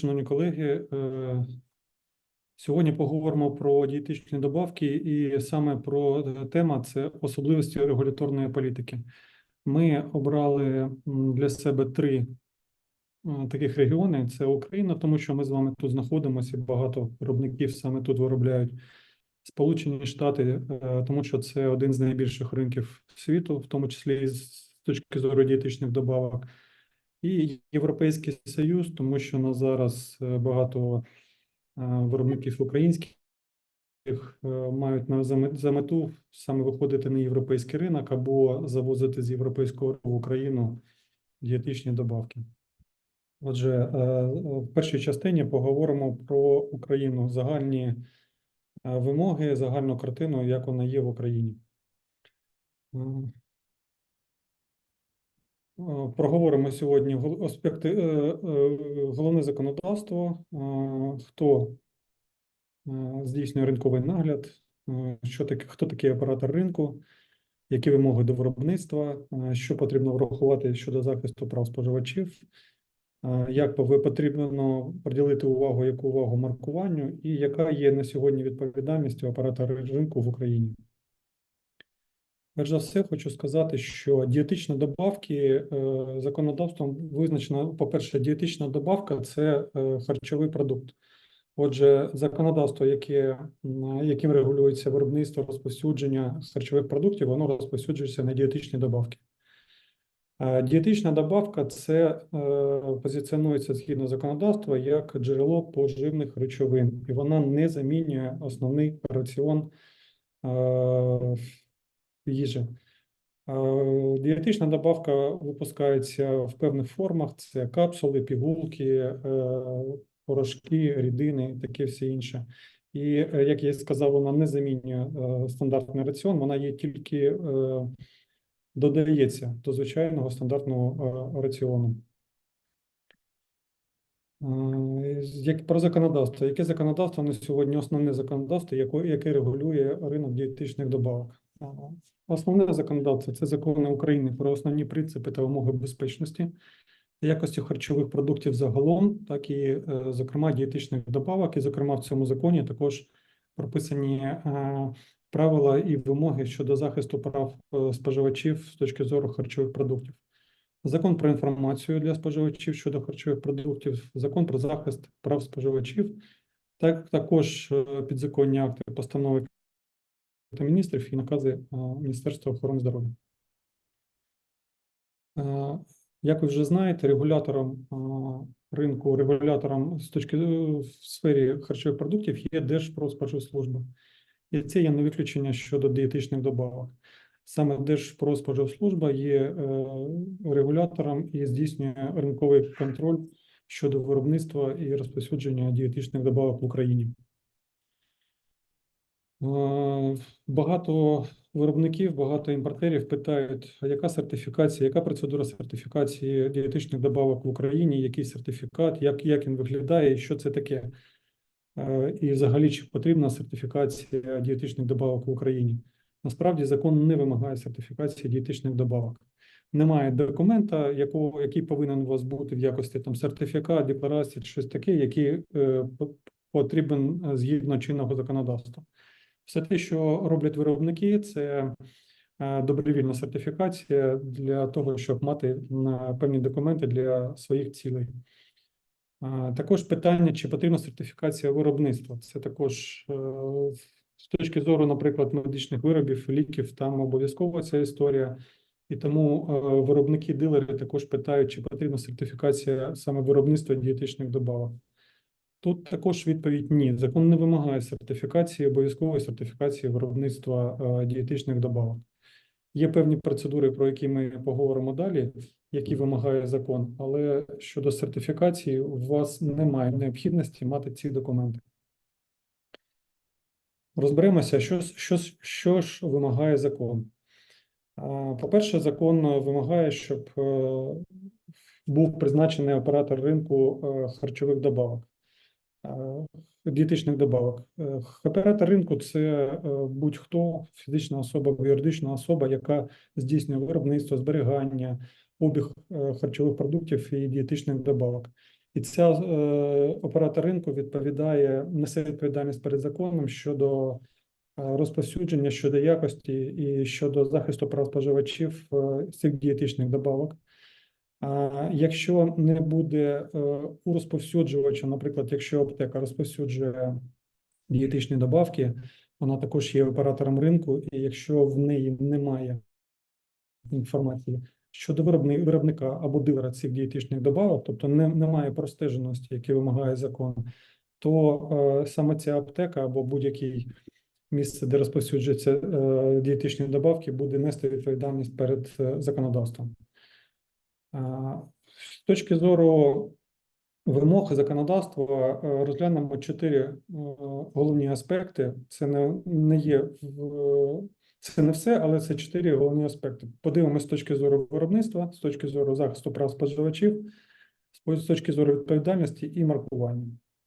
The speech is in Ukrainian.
Шановні колеги, е, сьогодні поговоримо про дієтичні добавки, і саме про е, тема це особливості регуляторної політики. Ми обрали для себе три е, таких регіони: це Україна, тому що ми з вами тут знаходимося, багато виробників саме тут виробляють. Сполучені Штати, тому що це один з найбільших ринків світу, в тому числі з точки зору дієтичних добавок. І Європейський Союз, тому що на зараз е, багато е, виробників українських е, мають на за мету саме виходити на європейський ринок або завозити з європейського ринку в Україну дієтичні добавки. Отже, в першій частині поговоримо про Україну, загальні вимоги, загальну картину, як вона є в Україні. Е, Проговоримо сьогодні аспекти, е, е, головне законодавство, хто здійснює ринковий нагляд, що таке, хто такий оператор ринку, які вимоги до виробництва, що потрібно врахувати щодо захисту прав споживачів, як потрібно приділити увагу, яку увагу маркуванню, і яка є на сьогодні відповідальність оператора ринку в Україні. Перш за все, хочу сказати, що дієтичні добавки е, законодавством визначено, по-перше, дієтична добавка це е, харчовий продукт. Отже, законодавство, яке, яким регулюється виробництво розповсюдження харчових продуктів, воно розповсюджується на дієтичні добавки. Е, Дієтична добавка це позиціонується згідно законодавства як джерело поживних речовин, і вона не замінює основний раціон їжі. Дієтична добавка випускається в певних формах: це капсули, пігулки, е, порошки, рідини, і таке все інше. І е, як я сказав, вона не замінює е, стандартний раціон, вона є тільки додається до звичайного стандартного раціону. Як про законодавство, яке законодавство на сьогодні основне законодавство, яке регулює ринок дієтичних добавок? Основне законодавство це закони України про основні принципи та вимоги безпечності, якості харчових продуктів загалом, так і, е, зокрема, дієтичних добавок. І, зокрема, в цьому законі також прописані е, правила і вимоги щодо захисту прав е, споживачів з точки зору харчових продуктів. Закон про інформацію для споживачів щодо харчових продуктів, закон про захист прав споживачів, так також підзаконні акти постанови Кабінету міністрів і накази Міністерства охорони здоров'я. Як ви вже знаєте, регулятором ринку, регулятором з точки е, в сфері харчових продуктів є Держпродспоживслужба. І це є не виключення щодо дієтичних добавок. Саме Держпродспоживслужба є е, регулятором і здійснює ринковий контроль щодо виробництва і розповсюдження дієтичних добавок в Україні. Е, Багато виробників, багато імпортерів питають, а яка сертифікація, яка процедура сертифікації дієтичних добавок в Україні, який сертифікат, як, як він виглядає і що це таке? Е, І взагалі, чи потрібна сертифікація дієтичних добавок в Україні? Насправді закон не вимагає сертифікації дієтичних добавок. Немає документа, якого, який повинен у вас бути в якості там сертифікат, декларація, чи щось таке, який е, потрібен е, згідно чинного законодавства. Все те, що роблять виробники, це е, добровільна сертифікація для того, щоб мати певні документи для своїх цілей. Також питання, чи потрібна сертифікація виробництва. Це також е, з точки зору, наприклад, медичних виробів, ліків, там обов'язкова ця історія. І тому е, виробники, дилери також питають, чи потрібна сертифікація саме виробництва дієтичних добавок. Тут також відповідь ні. Закон не вимагає сертифікації, обов'язкової сертифікації виробництва е, дієтичних добавок. Є певні процедури, про які ми поговоримо далі, які вимагає закон, але щодо сертифікації у вас немає необхідності мати ці документи. Розберемося, що, що, що ж вимагає закон. По-перше, закон вимагає, щоб е, був призначений оператор ринку е, харчових добавок, дієтичних добавок. Оператор ринку це е, будь-хто, фізична особа юридична особа, яка здійснює виробництво, зберігання, обіг е, харчових продуктів і дієтичних добавок. І ця е, оператор ринку відповідає, несе відповідальність перед законом щодо розповсюдження, щодо якості і щодо захисту прав споживачів цих дієтичних добавок. Якщо не буде е, у розповсюджувача, наприклад, якщо аптека розповсюджує дієтичні добавки, вона також є оператором ринку, і якщо в неї немає інформації щодо виробни- виробника або дилера цих дієтичних добавок, тобто не, немає простеженості, які вимагає закон, то е, саме ця аптека або будь-який місце, де розповсюджуються е, дієтичні добавки, буде нести відповідальність перед законодавством. А, З точки зору вимог законодавства е, розглянемо чотири е, головні аспекти. Це не, не є це не все, але це чотири головні аспекти. Подивимося з точки зору виробництва, з точки зору захисту прав споживачів, з точки зору відповідальності і маркування.